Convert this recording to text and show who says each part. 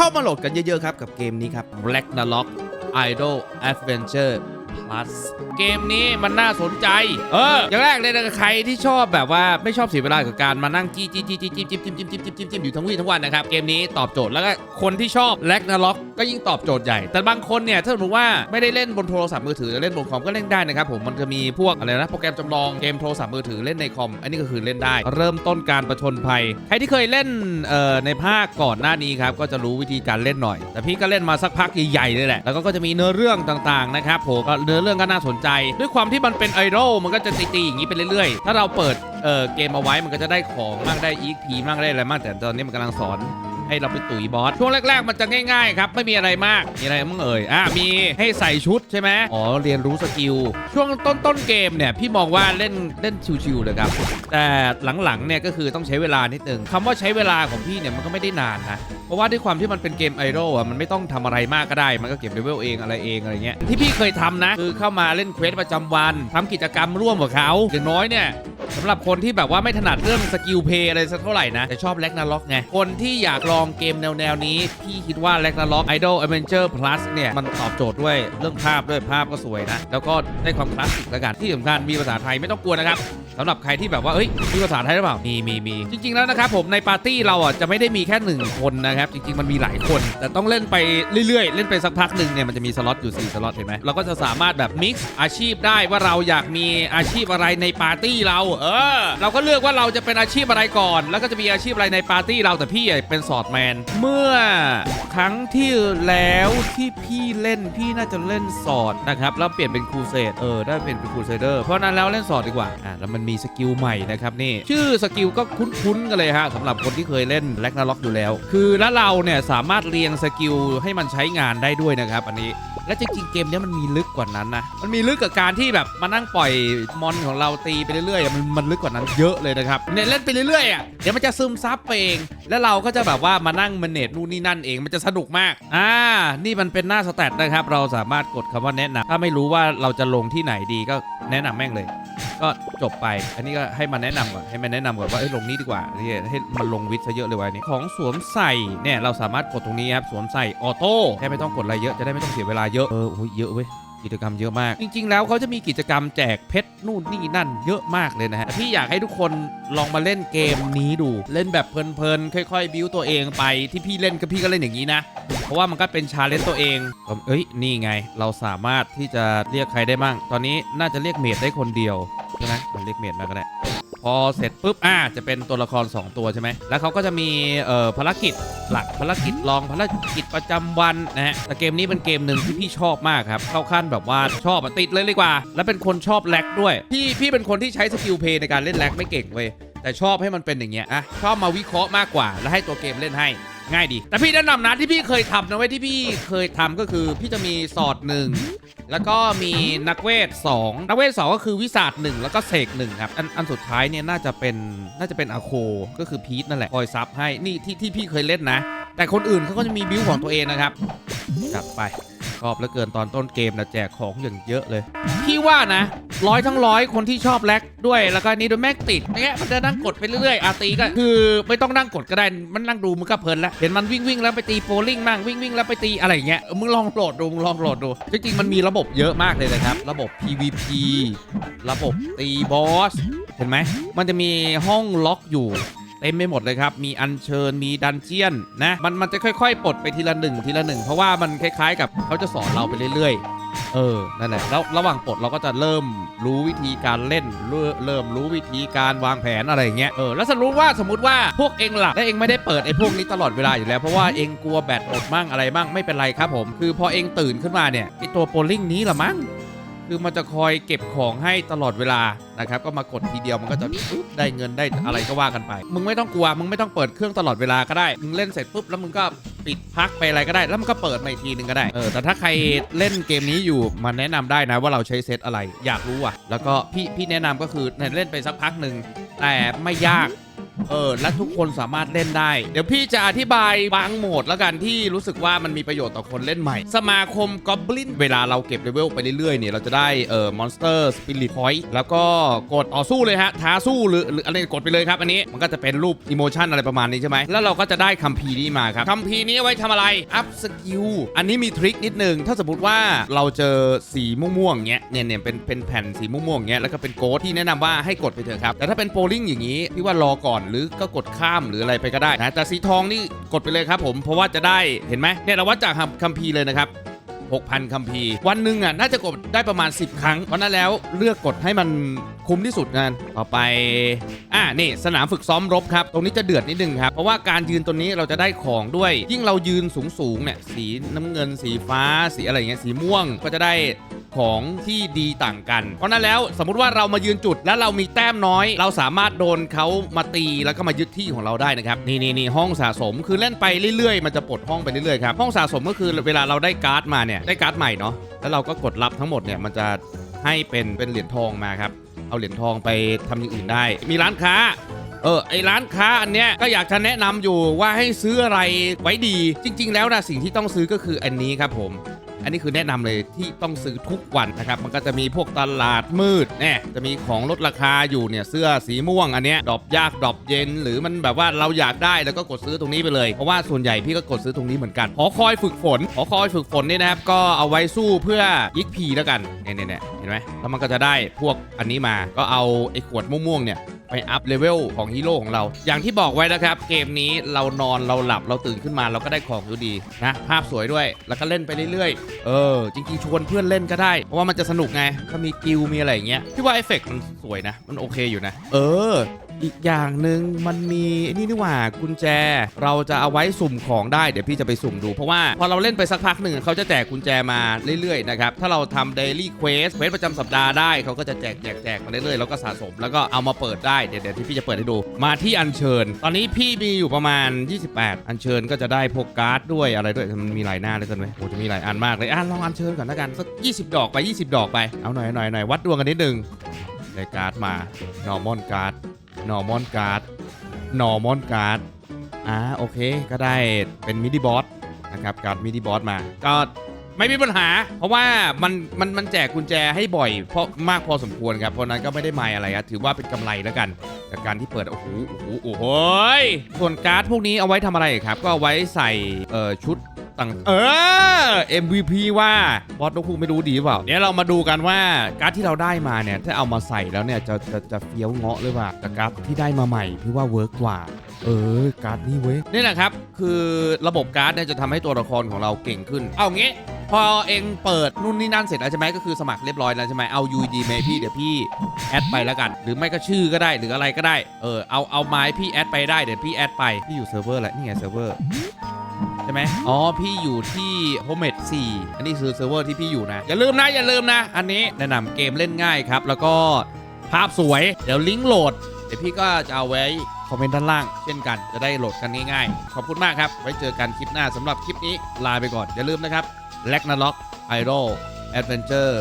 Speaker 1: เข้ามาโหลดกันเยอะๆครับกับเกมนี้ครับ Black n a l o c Idol Adventure plus เกมนี้มันน่าสนใจ เออ อย่างแรกเลยนะใครที่ชอบแบบว่าไม่ชอบเสียเวลากับการมานั่งจี้จี้จี้จี้จิ้จิ้มจิ้มจิ้มจิ้มจิ้มจิ้มอยู่ทั้งวี่ทั้งวันนะครับ เกมนี้ตอบโจทย์แล้วก็คนที่ชอบแล็กนาล็อกก็ยิ่งตอบโจทย์ใหญ่ แต่บางคนเนี่ยถ้าสมมติว่าไม่ได้เล่นบนโทรศัพท์มือถือเล่นบนคอมก็เล่นได้นะครับผมมันจะมีพวกอะไรนะโปรแกรมจำลองเกมโทรศัพท์มือถือเล่นในคอมอันนี้ก็คือเล่นได้ เริ่มต้นการประชนภัยใครที่เคยเล่นเอ่อในภาคก่อนหน้านี้ครับก็จะรู้วิธีการเล่นหน่อย แต่พี่ก็เล่นมาสักพักใหญ่ๆเลยแหละแล้วก็จะมีเนื้อเรื่องต่างๆนะครับผมก็เนื้อเรื่องก็น่าสนใจ ด้วยความที่มันเป็นไอดอลมันก็จะตีๆอย่างนี้ไปเรื่อยๆ ถ้าเราเปิดเอ่อเกมเอาไว้มันก็จะได้ของมากได้อีกพีมากได้อะไรมากแต่ตอนนี้มันกำลังสอนให้เราไปตุ๋ยบอสช่วงแรก ๆ มันจะง่ายๆครับไม่มีอะไรมากมีอะไรมึงเอ่ยอะมีให้ใส่ชุดใช่ไหมอ๋อเรียนรู้สกิลช่วงต้นต้นเกมเนี่ยพี่มองว่าเล่นเล่นชิวๆเลยครับแต่หลังๆเนี่ยก็คือต้องใช้เวลานิดนึงคำว่าใช้เวลาของพี่เนี่ยมันก็ไม่ได้นานนะ เพราะว่าด้วยความที่มันเป็นเกมไอดอลอะมันไม่ต้องทำอะไรมากก็ได้ มันก็เก็บเลเวลเองอะไรเองอะไรเงี้ยที่พี่เคยทำนะคือเข้ามาเล่นเควสประจำวันทำกิจกรรมร่วมกับเขาอย่างน้อยเนี่ยสำหรับคนที่แบบว่าไม่ถนัดเรื่องสกิลเพย์อะไรสักเท่าไหร่นะ แต่ชอบแล็กนาล็อกไง คนที่อยากลองเกมแนวแนวนี้ พี่คิดว่าแล็กนาล็อก Idol Adventure Plus เนี่ย มันตอบโจทย์ด้วยเรื่องภาพด้วยภาพก็สวยนะ แล้วก็ได้ความคลาสสิกแล้วกันที่สำคัญมีภาษาไทยไม่ต้องกลัวนะครับ สำหรับใครที่แบบว่าเอ้ยมีภาษาไทยหรือเปล่ามีมีมีจริง ๆแล้วนะครับผมในปาร์ตี้เราอะจะไม่ได้มีแค่หนึ่งคนนะครับจริง ๆมันมีหลายคน แต่ต้องเล่นไปเรื่อยๆ เล่นไปสักพักหนึ่งเนี่ยมันจะมีสล็อตอยู่4สล็อตเห็นไหมเราก็จะสามารถแบบมิกซ์อาชีพได้ว่าเราอยากมีอาชีพอะไรในปาร์ตี้เรา เออ เราก็เลือกว่าเราจะเป็นอาชีพอะไรก่อน แล้วก็จะมีอาชีพอะไรในปาร์ตี้เราแต่พี่เป็นสอดแมน เมื่อครั้งที่แล้วที่พี่เล่นพี่น่าจะเล่นสอดนะครับแล้วเปลี่ยนเป็นครูเสดเออได้เปลี่ยนเป็นครูเซเดอร์เพราะนั้นแล้วเล่นสอดดีกว่าอะแล้วมันมีสกิลใหม่นะครับนี่ชื่อสกิลก็คุ้นๆกันเลยฮะสำหรับคนที่เคยเล่นแล็กนาล็อกอยู่แล้ว คือแล้วเราเนี่ยสามารถเรียงสกิลให้มันใช้งานได้ด้วยนะครับอันนี้และจริงๆเกมนี้มันมีลึกกว่านั้นนะ มันมีลึกกับการที่แบบมานั่งปล่อยมอนของเราตีไปเรื่อยๆ มันมันลึกกว่านั้นเยอะเลยนะครับเนี่ยเล่นไปเรื่อยๆอะเดี๋ยวมันจะซึมซับไปเอง แล้วเราก็จะแบบว่ามานั่งมันเนตนู่นนี่นั่นเองมันจะสนุกมาก อ่า นี่มันเป็นหน้าสแตทนะครับ เราสามารถกดคำว่าแนะนำถ้าไม่รู้ว่าเราจะลงที่ไหนดีก็แนะนำแม่งเลย ก็จบไป อันนี้ก็ให้มันแนะนำก่อน ให้มันแนะนำก่อนว่าเอ้ยลงนี้ดีกว่านี่ให้มันลงวิทย์ซะเยอะเลยวันนี้ ของสวมใส่เนี่ยเราสามารถกดตรงนี้ครับ สวมใส่ออโต้แค่ไม่ต้องกดอะไรเยอะ จะได้ไม่ต้องเสียเวลาเยอะ เออโอ้ยเยอะเว้ย กิจกรรมเยอะมาก จริง ๆ แล้วเขาจะมีกิจกรรมแจกเพชรนู่นนี่นั่นเยอะมากเลยนะฮะแต่พี่อยากให้ทุกคนลองมาเล่นเกมนี้ดู เล่นแบบเพลินๆค่อย ๆ บิวตัวเองไปที่พี่เล่นก็พี่ก็เล่นอย่างนี้นะ เพราะว่ามันก็เป็นชาเลนจ์ตัวเองก็เอ้ยนี่ไง เราสามารถที่จะเรียกใครได้มั่งตอนนี้น่าจะเรียกเมดได้คนเดียวใช่ไหมมันเรียกเมดมาก็ได้ พอเสร็จปุ๊บอ่าจะเป็นตัวละคร 2 ตัวใช่ไหมแล้วเขาก็จะมีเอ่อภารกิจหลักภารกิจรองภารกิจประจำวันนะฮะแต่เกมนี้เป็นเกมหนึ่งที่พี่ชอบมากครับเข้าขั้นแบบว่าชอบอะติดเลยดีกว่า แล้วเป็นคนชอบแลกด้วยพี่พี่เป็นคนที่ใช้สกิลเพย์ในการเล่นแลกไม่เก่งเว้ยแต่ชอบให้มันเป็นอย่างเงี้ยอะชอบมาวิเคราะห์มากกว่า แล้วให้ตัวเกมเล่นให้ ง่ายดี แต่พี่แนะนำนะที่พี่เคยทำนะเว้ยที่พี่เคยทำก็คือพี่จะมีสอดหนึ่งแล้วก็มีนักเวท2นักเวท2ก็คือวิสาดหนึ่งแล้วก็เสกหนึ่งครับอันอันสุดท้ายเนี่ยน่าจะเป็นน่าจะเป็นอาโคก็คือพีทนั่นแหละคอยซับให้นี่ที่ที่พี่เคยเล่นนะ แต่คนอื่นเขาก็จะมีบิวของตัวเองนะครับจัดไป ชอบเหลือเกินตอนต้นเกมนะแจกของอย่างเยอะเลย พี่ว่านะร้อยทั้งร้อยคนที่ชอบแลกด้วยแล้วก็นี่โดยแม่งติดอย่างเงี้ยมันจะนั่งกดไปเรื่อยๆอาตีก็คือไม่ต้องนั่งกดก็ได้มันนั่งดูมันก็เพลินแล้วเห็นมันวิ่งวิ่งแล้วไปตีโปลิงมั่งวิ่งวิ่งแล้วไปตีอะไรอย่างเงี้ยเออมึงลองโหลดดูมึงลองโหลดดูจริงๆมันมีระบบเยอะมากเลยนะครับ ระบบ PVP ระบบตีบอสเห็นไหมมันจะมีห้องล็อกอยู่ เต็มไปหมดเลยครับ มีอัญเชิญมีดันเจียนนะ มันมันจะค่อยๆ ปลดไปทีละหนึ่งทีละหนึ่งเพราะว่ามันคล้ายๆ กับเขาจะสอนเราไปเรื่อยๆ เออ นั่นแหละ แล้วระหว่างปลดเราก็จะเริ่มรู้วิธีการเล่น เริ่มรู้วิธีการวางแผนอะไรอย่างเงี้ย เออ แล้วสมมติว่าสมมติว่าพวกเองหลับและเองไม่ได้เปิดไอ้พวกนี้ตลอดเวลาอยู่แล้ว เพราะว่าเองกลัวแบตหมดมั่งอะไรมั่งไม่เป็นไรครับผม คือพอเองตื่นขึ้นมาเนี่ยไอ้ตัวโปลลิ่งนี้ละมั้ง คือมันจะคอยเก็บของให้ตลอดเวลานะครับ ก็มากดทีเดียวมันก็จะปุ๊บได้เงินได้อะไรก็ว่ากันไป มึงไม่ต้องกลัว มึงไม่ต้องเปิดเครื่องตลอดเวลาก็ได้ มึงเล่นเสร็จปุ๊บแล้วมึงก็ปิดพักไปอะไรก็ได้ แล้วมันก็เปิดมาอีกทีหนึ่งก็ได้ เออ แต่ถ้าใครเล่นเกมนี้อยู่มันแนะนำได้นะว่าเราใช้เซตอะไร อยากรู้อะ แล้วก็พี่พี่แนะนำก็คือเนี่ยเล่นไปสักพักหนึ่งแต่ไม่ยาก เออและทุกคนสามารถเล่นได้ เดี๋ยวพี่จะอธิบายบางโหมดแล้วกันที่รู้สึกว่ามันมีประโยชน์ต่อคนเล่นใหม่ สมาคมกอบลินเวลาเราเก็บเลเวลไปเรื่อยๆเนี่ยเราจะได้เอ่อมอนสเตอร์สปิริตพอยต์แล้วก็กดต่อสู้เลยฮะท้าสู้หรือหรืออะไรกดไปเลยครับอันนี้มันก็จะเป็นรูปอิโมชันอะไรประมาณนี้ใช่ไหมแล้วเราก็จะได้คัมภีร์นี้มาครับคัมภีร์นี้เอาไว้ทำอะไรอัพสกิลอันนี้มีทริคนิดนึงถ้าสมมติว่าเราเจอสีม่วงๆเงี้ยเนี่ยเนี่ยเป็นเป็นแผ่นสีม่วงๆเงี้ยแล้วก็เป็นโกดที่แนะนำว่าให้กดไปเถอะครับแต่ถ้าเป็นโปลิงอย่างนี้พี่ว่ารอก่อนหรือก็กดข้ามหรืออะไรไปก็ได้นะแต่สีทองนี่กดไปเลยครับผมเพราะว่าจะได้เห็นไหมเนี่ยเราวัดจากคัมภีร์เลยนะครับ6,000คัมภีร์วันหนึ่งอะน่าจะกดได้ประมาณ 10 ครั้ง เพราะนั้นแล้วเลือกกดให้มันคุ้มที่สุดงานต่อไป อ่านี่สนามฝึกซ้อมรบครับ ตรงนี้จะเดือดนิดนึงครับ เพราะว่าการยืนตัวนี้เราจะได้ของด้วย ยิ่งเรายืนสูงสูงๆเนี่ยสีน้ำเงินสีฟ้าสีอะไรเงี้ยสีม่วงก็จะได้ ของที่ดีต่างกัน เพราะนั้นแล้วสมมุติว่าเรามายืนจุดแล้วเรามีแต้มน้อย เราสามารถโดนเขามาตีแล้วก็มายึดที่ของเราได้นะครับนี่นี่นี่ห้องสะสมคือเล่นไปเรื่อยๆ มันจะปลดห้องไปเรื่อยๆครับห้องสะสมก็คือเวลาเราได้การ์ดมาเนี่ยได้การ์ดใหม่เนาะแล้วเราก็กดรับทั้งหมดเนี่ยมันจะให้เป็นเป็นเหรียญทองมาครับเอาเหรียญทองไปทำอย่างอื่นได้ มีร้านค้าเออไอร้านค้าอันเนี้ยก็อยากจะแนะนำอยู่ว่าให้ซื้ออะไรไว้ดี จริง ๆ แล้วนะสิ่งที่ต้องซื้อก็คืออันนี้ครับผม อันนี้คือแนะนำเลยที่ต้องซื้อทุกวันนะครับ มันก็จะมีพวกตลาดมืดแน่จะมีของลดราคาอยู่เนี่ยเสื้อสีม่วงอันเนี้ยดอปยากดอปเย็น หรือมันแบบว่าเราอยากได้แล้วก็กดซื้อตรงนี้ไปเลย เพราะว่าส่วนใหญ่พี่ก็กดซื้อตรงนี้เหมือนกันหอคอยฝึกฝนหอคอยฝึกฝนนี่นะครับก็เอาไว้สู้เพื่อยิกพีแล้วกันเนี่ยเนี่ยเนี่ยเห็นไหมแล้วมันก็จะได้พวกอันนี้มาก็เอาไอ้ขวดม่วงๆเนี่ย ไปอัพเลเวลของฮีโร่ของเรา อย่างที่บอกไว้นะครับ เกมนี้เรานอนเราหลับเราตื่นขึ้นมาเราก็ได้ของอยู่ดีนะภาพสวยด้วย แล้วก็เล่นไปเรื่อยๆ เออ จริงๆ ชวนเพื่อนเล่นก็ได้ เพราะว่ามันจะสนุกไงถ้ามีกิลมีอะไรอย่างเงี้ยพี่ว่าเอฟเฟกต์มันสวยนะ มันโอเคอยู่นะ เออ อีกอย่างหนึ่งมันมีนี่นี่หว่ากุญแจ เราจะเอาไว้สุ่มของได้เดี๋ยวพี่จะไปสุ่มดูเพราะว่าพอเราเล่นไปสักพักหนึ่งเขาจะแจกกุญแจมาเรื่อยๆนะครับถ้าเราทำ daily quest เควสประจำสัปดาห์ได้เขาก็จะแจกแจกแจกมาเรื่อยๆแล้วก็สะสมแล้วก็เอามาเปิดได้เดี๋ยวเดี๋ยวที่พี่จะเปิดให้ดูมาที่อัญเชิญ ตอนนี้พี่มีอยู่ประมาณ 28 อัญเชิญก็จะได้พวกการ์ดด้วยอะไรด้วยมันมีหลายหน้าเลยกันไหมโอ้จะมีหลายอันมากเลยอะลองอัญเชิญก่อนแล้วกันสัก20 ดอกไป 20 ดอกไปเอาหน่อยหน่อยหน่อยวัดดวงกันนิดนึงได้การ์ดมา normal การ์ด normal card normal card อ่าโอเค ก็ได้เป็นมินิบอสนะครับการ์ดมินิบอสมา ก็ไม่มีปัญหา เพราะว่ามันมันมันแจกกุญแจให้บ่อยเพราะมากพอสมควรครับ เพราะนั้นก็ไม่ได้ไม่อะไรครับถือว่าเป็นกำไรแล้วกัน จากการที่เปิด โอ้โหโอ้โหโอ้โหส่วนการ์ดพวกนี้เอาไว้ทำอะไรครับ ก็เอาไว้ใส่เอ่อชุด ต่างเออ MVP ว่าบอสนกคูกไม่รู้ดีหรือเปล่าเดี๋ยวเรามาดูกันว่าการ์ดที่เราได้มาเนี่ยถ้าเอามาใส่แล้วเนี่ยจะจะจะเฟี้ยวเงาะหรือเปล่าแต่การ์ดที่ได้มาใหม่พี่ว่าเวิร์กกว่า เออการ์ดนี่เว้ยนี่แหละครับ คือระบบการ์ดเนี่ยจะทำให้ตัวละครของเราเก่งขึ้น เอางี้พอเองเปิดนู่นนี่นั่นเสร็จแล้วใช่ไหมก็คือสมัครเรียบร้อยแล้วใช่ไหมเอา UID มาให้พี่เดี๋ยวพี่แอดไปแล้วกัน หรือไม่ก็ชื่อก็ได้หรืออะไรก็ได้เออเอาเอาไม้พี่แอดไปได้เดี๋ยวพี่แอดไปพี่อยู่เซิร์ฟเวอร์แหละนี่ไงเซิร์ฟเวอร์ ช่ไหมอ๋อ พี่อยู่ที่โฮมเมด4อันนี้คือเซิร์ฟเวอร์ที่พี่อยู่นะ อย่าลืมนะ อย่าลืมนะ อันนี้แนะนำเกมเล่นง่ายครับ แล้วก็ภาพสวย เดี๋ยวลิงก์โหลด เดี๋ยวพี่ก็จะเอาไว้คอมเมนต์ด้านล่าง เช่นกันจะได้โหลดกันง่ายๆ ขอบคุณมากครับ ไว้เจอกันคลิปหน้าสำหรับคลิปนี้ลาไปก่อน อย่าลืมนะครับ l a g n a r o k Idol Adventure